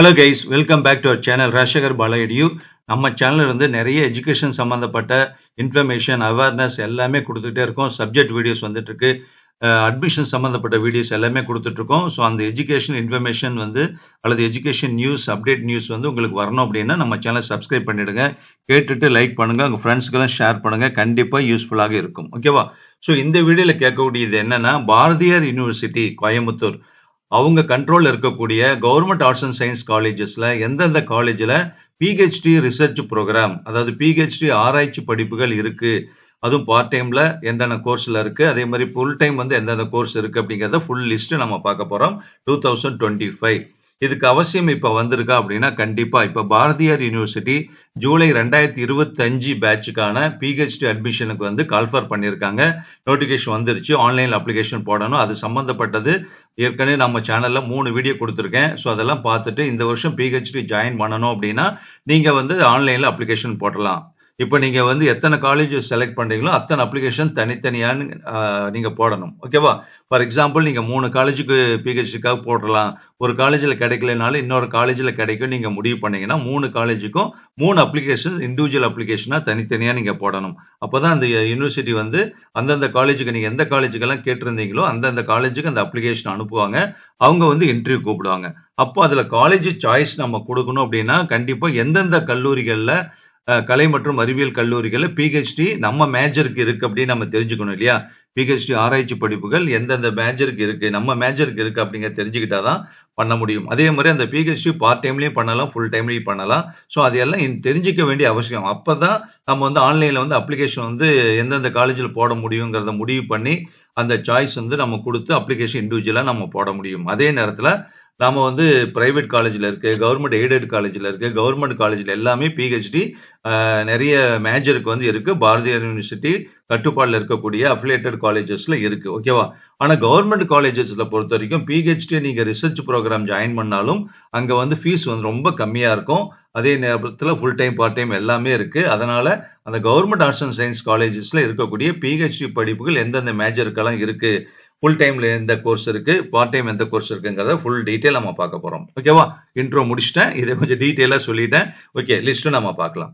Hello guys welcome back to our channel Rajasekar பாலயடியூ நம்ம சேனல்ல இருந்து நிறைய எஜுகேஷன் சம்மந்தப்பட்ட இன்ஃபர்மேஷன் அவேர்னஸ் எல்லாமே கொடுத்துட்டே இருக்கோம். சப்ஜெக்ட் வீடியோஸ் வந்துட்டுருக்கு. அட்மிஷன் சம்மந்தப்பட்ட வீடியோஸ் எல்லாமே கொடுத்துட்ருக்கோம் ஸோ அந்த எஜுகேஷன் இன்ஃபர்மேஷன் வந்து அல்லது எஜுகேஷன் நியூஸ் அப்டேட் நியூஸ் வந்து உங்களுக்கு வரணும் அப்படின்னா நம்ம சேனல் சப்ஸ்கிரைப் பண்ணிடுங்க. கேட்டுட்டு லைக் பண்ணுங்கள் உங்கள் ஃப்ரெண்ட்ஸ்க்கெல்லாம் ஷேர் பண்ணுங்கள் கண்டிப்பாக யூஸ்ஃபுல்லாக இருக்கும். ஓகேவா ஸோ இந்த வீடியோவில் கேட்கக்கூடியது என்னென்னா பாரதியார் யூனிவர்சிட்டி கோயம்புத்தூர். அவங்க கண்ட்ரோலில் இருக்கக்கூடிய கவர்மெண்ட் ஆர்ட்ஸ் அண்ட் சயின்ஸ் காலேஜஸில் எந்தெந்த காலேஜில் பிஹெச்டி ரிசர்ச் ப்ரோக்ராம் அதாவது பிஹெச்டி ஆராய்ச்சி படிப்புகள் இருக்குது அதுவும் பார்ட் டைமில் எந்தெந்த கோர்ஸில் இருக்குது அதே மாதிரி ஃபுல் டைம் வந்து எந்தெந்த கோர்ஸ் இருக்குது அப்படிங்கிறத ஃபுல் லிஸ்ட்டு நம்ம பார்க்க போகிறோம் டூ தௌசண்ட் டுவெண்ட்டி ஃபைவ் இதுக்கு அவசியம் இப்போ வந்திருக்கா அப்படின்னா கண்டிப்பாக இப்போ பாரதியார் யூனிவர்சிட்டி ஜூலை ரெண்டாயிரத்தி இருபத்தஞ்சு பேட்சுக்கான பிஹெச்டி அட்மிஷனுக்கு வந்து கால்ஃபர் பண்ணியிருக்காங்க. நோட்டிஃபிகேஷன் வந்துருச்சு. ஆன்லைன் அப்ளிகேஷன் போடணும். அது சம்மந்தப்பட்டது ஏற்கனவே நம்ம சேனலில் மூணு வீடியோ கொடுத்துருக்கேன். ஸோ அதெல்லாம் பார்த்துட்டு இந்த வருஷம் பிஹெச்டி ஜாயின் பண்ணணும் அப்படின்னா நீங்கள் வந்து ஆன்லைனில் அப்ளிகேஷன் போடலாம். இப்போ நீங்கள் வந்து எத்தனை காலேஜ் செலக்ட் பண்ணுறீங்களோ அத்தனை அப்ளிகேஷன் தனித்தனியான நீங்கள் போடணும். ஓகேவா ஃபார் எக்ஸாம்பிள் நீங்கள் மூணு காலேஜுக்கு பிஹெச்டிக்காக போடலாம். ஒரு காலேஜில் கிடைக்கலனாலும் இன்னொரு காலேஜில் கிடைக்கும் நீங்கள் முடிவு பண்ணீங்கன்னா மூணு காலேஜுக்கும் மூணு அப்ளிகேஷன்ஸ் இண்டிவிஜுவல் அப்ளிகேஷனாக தனித்தனியாக நீங்கள் போடணும். அப்போ தான் அந்த யூனிவர்சிட்டி வந்து அந்தந்த காலேஜுக்கு நீங்கள் எந்த காலேஜுக்கெல்லாம் கேட்டிருந்தீங்களோ அந்தந்த காலேஜுக்கு அந்த அப்ளிகேஷன் அனுப்புவாங்க. அவங்க வந்து இன்டர்வியூ கூப்பிடுவாங்க. அப்போ அதில் காலேஜ் சாய்ஸ் நம்ம கொடுக்கணும் அப்படின்னா கண்டிப்பாக எந்தெந்த கல்லூரிகளில் கலை மற்றும் அறிவியல் கல்லூரிகளில் பிஹெச்டி நம்ம மேஜருக்கு இருக்கு அப்படின்னு நம்ம தெரிஞ்சுக்கணும் இல்லையா? பிஹெச்டி ஆராய்ச்சி படிப்புகள் எந்தெந்த மேஜருக்கு இருக்கு நம்ம மேஜருக்கு இருக்கு அப்படிங்கிற தெரிஞ்சுக்கிட்டாதான் பண்ண முடியும். அதே மாதிரி அந்த பிஹெச்டி பார்ட் டைம்லையும் பண்ணலாம் ஃபுல் டைம்லையும் பண்ணலாம். ஸோ அதெல்லாம் இன் தெரிஞ்சிக்க வேண்டிய அவசியம். அப்போ தான் நம்ம வந்து ஆன்லைனில் வந்து அப்ளிகேஷன் வந்து எந்தெந்த காலேஜில் போட முடியுங்கிறத முடிவு பண்ணி அந்த சாய்ஸ் வந்து நம்ம கொடுத்து அப்ளிகேஷன் இண்டிவிஜுவலாக நம்ம போட முடியும். அதே நேரத்தில் நாம் வந்து பிரைவேட் காலேஜில் இருக்குது கவர்மெண்ட் எய்டட் காலேஜில் இருக்குது கவர்மெண்ட் காலேஜில் எல்லாமே பிஹெச்டி நிறைய மேஜருக்கு வந்து இருக்குது பாரதியார் யூனிவர்சிட்டி கட்டுப்பாடில் இருக்கக்கூடிய அஃபிலேட்டட் காலேஜஸில் இருக்குது ஓகேவா ஆனால் கவர்மெண்ட் காலேஜஸில் பொறுத்த வரைக்கும் பிஹெச்டி நீங்கள் ரிசர்ச் ப்ரோக்ராம் ஜாயின் பண்ணாலும் அங்கே வந்து ஃபீஸ் வந்து ரொம்ப கம்மியாக இருக்கும். அதே நேரத்தில் ஃபுல் டைம் பார்ட் டைம் எல்லாமே இருக்குது அதனால் அந்த கவர்மெண்ட் ஆர்ட்ஸ் அண்ட் சயின்ஸ் காலேஜஸில் இருக்கக்கூடிய பிஹெச்டி படிப்புகள் எந்தெந்த மேஜருக்கெல்லாம் இருக்குது ஃபுல் டைம்ல எந்த கோர்ஸ் இருக்கு பார்ட் டைம் எந்த கோர்ஸ் இருக்குங்கிறத ஃபுல் டீட்டெயில் நம்ம பார்க்க போறோம். ஓகேவா இன்ட்ரோ முடிச்சிட்டேன். இதை கொஞ்சம் டீட்டெயிலாக சொல்லிட்டேன். ஓகே லிஸ்ட்டும் நம்ம பார்க்கலாம்.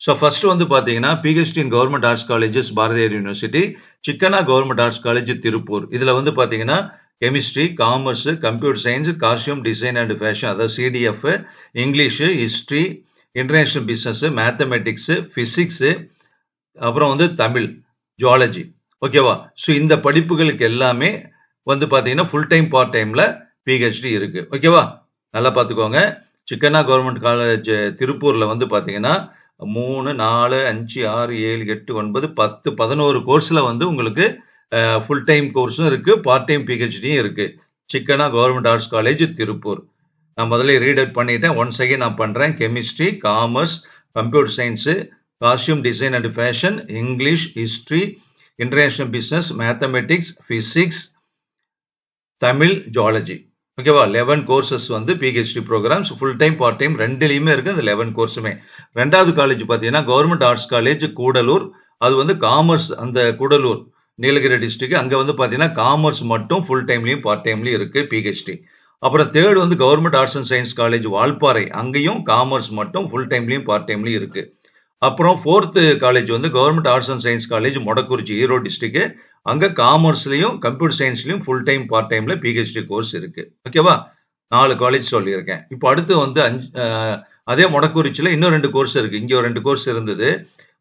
ஸோ ஃபர்ஸ்ட் வந்து பார்த்தீங்கன்னா PhD in government arts colleges Bharathiar university Chikkanna government arts college Tiruppur இதில் வந்து பார்த்தீங்கன்னா chemistry commerce computer science costume design and fashion அதாவது CDF English history international business mathematics physics அப்புறம் வந்து தமிழ் ஜுவாலஜி ஓகேவா? ஸோ இந்த படிப்புகளுக்கு எல்லாமே வந்து பார்த்தீங்கன்னா ஃபுல் டைம் பார்ட் டைமில் பிஹெச்டி இருக்கு. ஓகேவா? நல்லா பார்த்துக்கோங்க சிக்கனா கவர்மெண்ட் காலேஜ் திருப்பூரில் வந்து பார்த்தீங்கன்னா மூணு நாலு அஞ்சு ஆறு ஏழு எட்டு ஒன்பது பத்து பதினோரு கோர்ஸில் வந்து உங்களுக்கு ஃபுல் டைம் கோர்ஸும் இருக்குது பார்ட் டைம் பிஹெச்டியும் இருக்குது சிக்கனா கவர்மெண்ட் ஆர்ட்ஸ் காலேஜ் திருப்பூர். நான் முதல்ல ரீட் அவுட் பண்ணிட்டேன். ஒன் செகண்ட் நான் பண்ணுறேன் chemistry commerce computer science costume design and fashion English history international business mathematics physics Tamil zoology ஓகேவா லெவன் கோர்சஸ் வந்து PhD programs full time part time ரெண்டுலேயுமே இருக்கு அந்த லெவன் கோர்ஸுமே ரெண்டாவது காலேஜ் பார்த்தீங்கன்னா கவர்மெண்ட் ஆர்ட்ஸ் காலேஜ் கூடலூர். அது வந்து காமர்ஸ் அந்த கூடலூர் நீலகிரி டிஸ்ட்ரிக்ட் அங்கே வந்து பார்த்தீங்கன்னா காமர்ஸ் மட்டும் ஃபுல் டைம்லையும் பார்ட் டைம்லையும் இருக்கு பிஹெச்டி அப்புறம் தேர்ட் வந்து government arts and science college Valparai. அங்கேயும் காமர்ஸ் மட்டும் ஃபுல் டைம்லையும் பார்ட் டைம்லையும் இருக்குது அப்புறம் ஃபோர்த்து காலேஜ் வந்து government arts and science college Modakurichi Erode district அங்கே காமர்ஸ்லையும் கம்ப்யூட்டர் சயின்ஸ்லையும் ஃபுல் டைம் பார்ட் டைமில் பிஹெச்டி கோர்ஸ் இருக்குது ஓகேவா நாலு காலேஜ் சொல்லியிருக்கேன். இப்போ அடுத்து வந்து அஞ்சு அதே மொடக்குறிச்சியில் இன்னும் ரெண்டு கோர்ஸ் இருக்குது இங்கே ஒரு ரெண்டு கோர்ஸ் இருந்தது.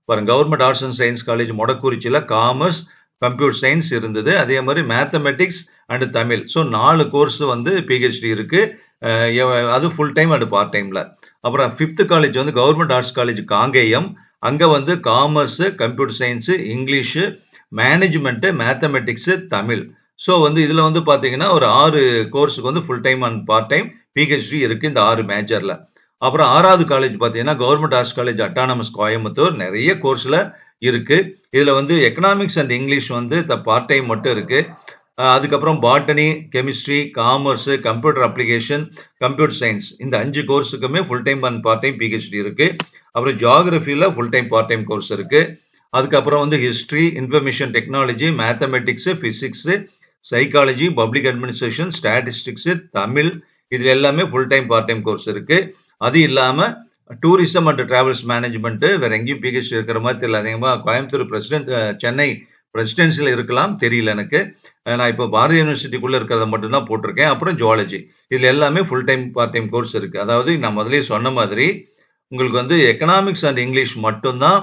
பாருங்க government arts and science college மொடக்குறிச்சியில் commerce computer science இருந்தது. அதே மாதிரி மேத்தமெட்டிக்ஸ் அண்ட் தமிழ். ஸோ நாலு கோர்ஸ் வந்து பிஹெச்டி இருக்குது அது ஃபுல் டைம் அண்ட் பார்ட் டைமில் அப்புறம் ஃபிஃப்த்து காலேஜ் வந்து கவர்மெண்ட் ஆர்ட்ஸ் காலேஜ் காங்கேயம். அங்கே வந்து commerce computer science English management mathematics Tamil. So வந்து இதில் வந்து பார்த்தீங்கன்னா ஒரு ஆறு கோர்ஸுக்கு வந்து full time and part time PhD இருக்குது இந்த ஆறு மேஜரில் அப்புறம் ஆறாவது காலேஜ் பார்த்தீங்கன்னா government arts college autonomous Coimbatore நிறைய கோர்ஸில் இருக்குது இதில் வந்து எக்கனாமிக்ஸ் அண்ட் இங்கிலீஷ் வந்து பார்ட் டைம் மட்டும் இருக்குது அதுக்கப்புறம் botany chemistry commerce computer application computer science. இந்த அஞ்சு கோர்ஸுக்குமே full time and part time PhD இருக்கு. அப்புறம் ஜியாகிரஃபியில் full time part time course இருக்கு. அதுக்கப்புறம் வந்து history information technology mathematics physics psychology public administration statistics Tamil இதில் எல்லாமே full time part time course இருக்கு. அது இல்லாமல் டூரிசம் அண்ட் டிராவல்ஸ் மேனேஜ்மெண்ட் வேற எங்கேயும் பிஹெச்டி இருக்கிற மாதிரி தெரியல. அதிகமாக கோயம்புத்தூர் பிரசிடென்ட் சென்னை ரெசிடென்சியில் இருக்கலாம் தெரியல எனக்கு. நான் இப்போ பாரதி யூனிவர்சிட்டிக்குள்ளே இருக்கிறத மட்டும்தான் போட்டிருக்கேன். அப்புறம் ஜுவாலஜி இதில் எல்லாமே full time part time course இருக்குது அதாவது நான் முதலே சொன்ன மாதிரி உங்களுக்கு வந்து எக்கனாமிக்ஸ் அண்ட் இங்கிலீஷ் மட்டும்தான்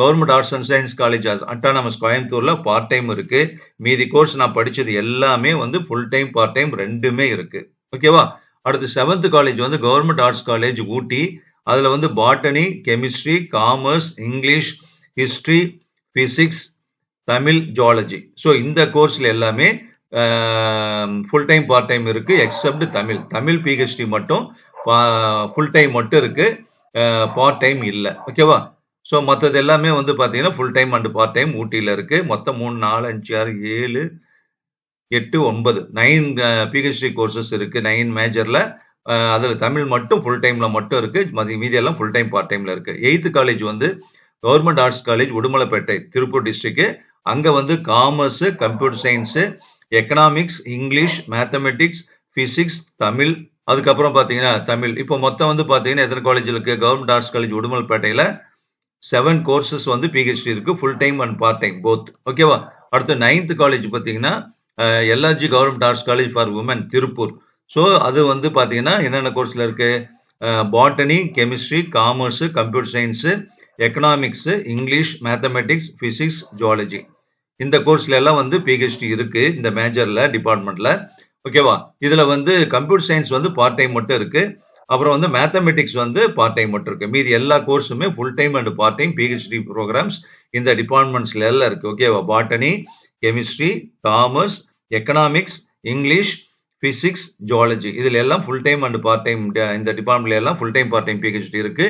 government arts and science college autonomous கோயம்புத்தூரில் பார்ட் டைம் இருக்குது மீதி கோர்ஸ் நான் படித்தது எல்லாமே வந்து ஃபுல் டைம் பார்ட் டைம் ரெண்டுமே இருக்குது ஓகேவா அடுத்து செவன்த் காலேஜ் வந்து கவர்மெண்ட் ஆர்ட்ஸ் காலேஜ் ஊட்டி. அதில் வந்து botany chemistry commerce English history physics Tamil zoology so இந்த கோர்ஸில் எல்லாமே ஃபுல் டைம் பார்ட் டைம் இருக்கு எக்ஸப்ட் தமிழ். தமிழ் பிஹெச்டி மட்டும் ஃபுல் டைம் மட்டும் இருக்கு பார்ட் டைம் இல்லை. ஓகேவா ஸோ மற்றது எல்லாமே வந்து பார்த்தீங்கன்னா full time and part time ஊட்டியில் இருக்கு. மொத்தம் மூணு நாலு அஞ்சு ஆறு ஏழு எட்டு ஒன்பது. நைன் பிஹெச்டி கோர்சஸ் இருக்கு நைன் மேஜரில் அதில் தமிழ் மட்டும் ஃபுல் டைமில் மட்டும் இருக்கு. மதி மீதி எல்லாம் ஃபுல் டைம் பார்ட் டைமில் இருக்கு. எயித்து காலேஜ் வந்து government arts college Udumalaipettai Tiruppur district அங்க வந்து commerce computer science economics English mathematics physics Tamil அதுக்கப்புறம் பார்த்தீங்கன்னா தமிழ். இப்போ மொத்தம் வந்து பார்த்தீங்கன்னா எத்தனை காலேஜ் இருக்கு? கவர்மெண்ட் ஆர்ட்ஸ் காலேஜ் உடுமலைப்பேட்டையில செவன் கோர்சஸ் வந்து பிஹெச்டி இருக்கு full time and part time both ஓகேவா அடுத்து நைன்த் காலேஜ் பார்த்தீங்கன்னா LRG government arts college for women Tiruppur so அது வந்து பார்த்தீங்கன்னா என்னென்ன கோர்ஸில் இருக்கு? Botany chemistry commerce computer science economics English mathematics physics zoology இந்த கோர்ஸ்ல எல்லாம் வந்து பிஹெச்டி இருக்கு இந்த மேஜர்ல டிபார்ட்மெண்ட்ல ஓகேவா இதுல வந்து கம்ப்யூட்டர் சயின்ஸ் வந்து பார்ட் டைம் மட்டும் இருக்கு. அப்புறம் வந்து மேத்தமெட்டிக்ஸ் வந்து பார்ட் டைம் மட்டும் இருக்கு. மீதி எல்லா கோர்ஸுமே full time and part time PhD programs இந்த டிபார்ட்மெண்ட்ஸ்ல எல்லாம் இருக்கு. ஓகேவா botany chemistry commerce economics English physics zoology இதுல எல்லாம் full time and part time இந்த டிபார்ட்மெண்ட்ல எல்லாம் full time part time PhD இருக்கு.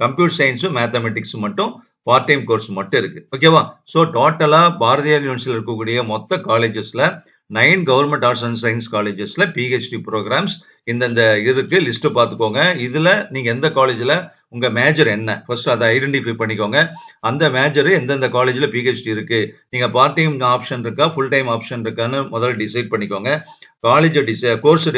கம்ப்யூட்டர் சயின்ஸும் மேத்தமெட்டிக்ஸும் மட்டும் பார்ட் டைம் கோர்ஸ் மட்டும் இருக்கு. ஓகேவா ஸோ டோட்டலா பாரதியார் யூனிவர்சிட்டியில் இருக்கக்கூடிய மொத்த காலேஜஸ்ல nine government arts and science காலேஜஸ்ல PhD programs இந்தந்த இருக்கு லிஸ்ட் பார்த்துக்கோங்க. இதுல நீங்க எந்த காலேஜ்ல உங்க மேஜர் என்ன? ஃபர்ஸ்ட் அதை ஐடென்டிஃபை பண்ணிக்கோங்க. அந்த மேஜர் எந்தெந்த காலேஜ்ல பிஹெச்டி இருக்கு? நீங்க பார்ட் டைம் ஆப்ஷன் இருக்கா ஃபுல் டைம் ஆப்ஷன் இருக்கான்னு முதல்ல டிசைட் பண்ணிக்கோங்க. காலேஜ் டிசை கோர்ஸ்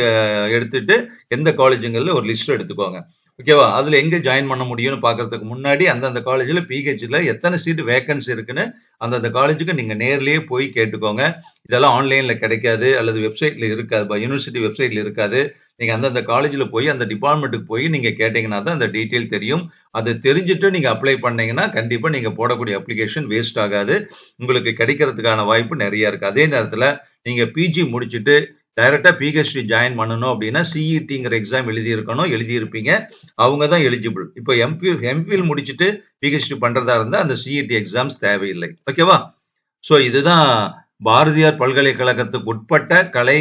எடுத்துட்டு எந்த காலேஜுங்கள்ல ஒரு லிஸ்ட் எடுத்துக்கோங்க. ஓகேவா அதில் எங்கே ஜாயின் பண்ண முடியும்னு பார்க்கறதுக்கு முன்னாடி அந்தந்த காலேஜில் பிஹெச்சில் எத்தனை சீட் வேக்கன்சி இருக்குன்னு அந்தந்த காலேஜுக்கு நீங்கள் நேர்லேயே போய் கேட்டுக்கோங்க. இதெல்லாம் ஆன்லைனில் கிடைக்காது அல்லது வெப்சைட்டில் இருக்காது யூனிவர்சிட்டி வெப்சைட்டில் இருக்காது. நீங்கள் அந்தந்த காலேஜில் போய் அந்த டிபார்ட்மெண்ட்டுக்கு போய் நீங்கள் கேட்டிங்கன்னா தான் அந்த டீட்டெயில் தெரியும். அது தெரிஞ்சுட்டு நீங்கள் அப்ளை பண்ணீங்கன்னா கண்டிப்பாக நீங்கள் போடக்கூடிய அப்ளிகேஷன் வேஸ்ட் ஆகாது. உங்களுக்கு கிடைக்கிறதுக்கான வாய்ப்பு நிறையா இருக்குது அதே நேரத்தில் நீங்கள் பிஜி முடிச்சுட்டு டைரக்டா பிஹெச்டி ஜாயின் பண்ணணும் அப்படின்னா சிஇடிங்கிற எக்ஸாம் எழுதி இருக்கணும் எழுதி இருப்பீங்க அவங்க தான் எலிஜிபிள் இப்போ எம்ஃபில் எம்ஃபில் முடிச்சுட்டு பிஹெச்டி பண்றதா இருந்தா அந்த சிஇடி எக்ஸாம்ஸ் தேவையில்லை. ஓகேவா ஸோ இதுதான் பாரதியார் பல்கலைக்கழகத்துக்கு உட்பட்ட கலை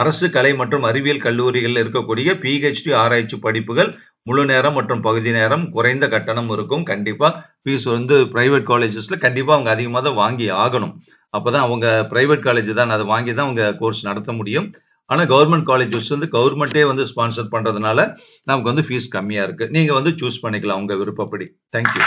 அரசு கலை மற்றும் அறிவியல் கல்லூரிகளில் இருக்கக்கூடிய பிஹெச்டி ஆராய்ச்சி படிப்புகள் முழு நேரம் மற்றும் பகுதி நேரம் குறைந்த கட்டணம் இருக்கும். கண்டிப்பா ஃபீஸ் வந்து பிரைவேட் காலேஜஸ்ல கண்டிப்பா அவங்க அதிகமாக தான் வாங்கி ஆகணும். அப்போதான் அவங்க பிரைவேட் காலேஜ் தான் அதை வாங்கி தான் அவங்க கோர்ஸ் நடத்த முடியும். ஆனால் கவர்மெண்ட் காலேஜஸ் வந்து கவர்மெண்ட்டே வந்து ஸ்பான்சர் பண்ணுறதுனால நமக்கு வந்து ஃபீஸ் கம்மியாக இருக்குது நீங்கள் வந்து சூஸ் பண்ணிக்கலாம் உங்கள் விருப்பப்படி. தேங்க்யூ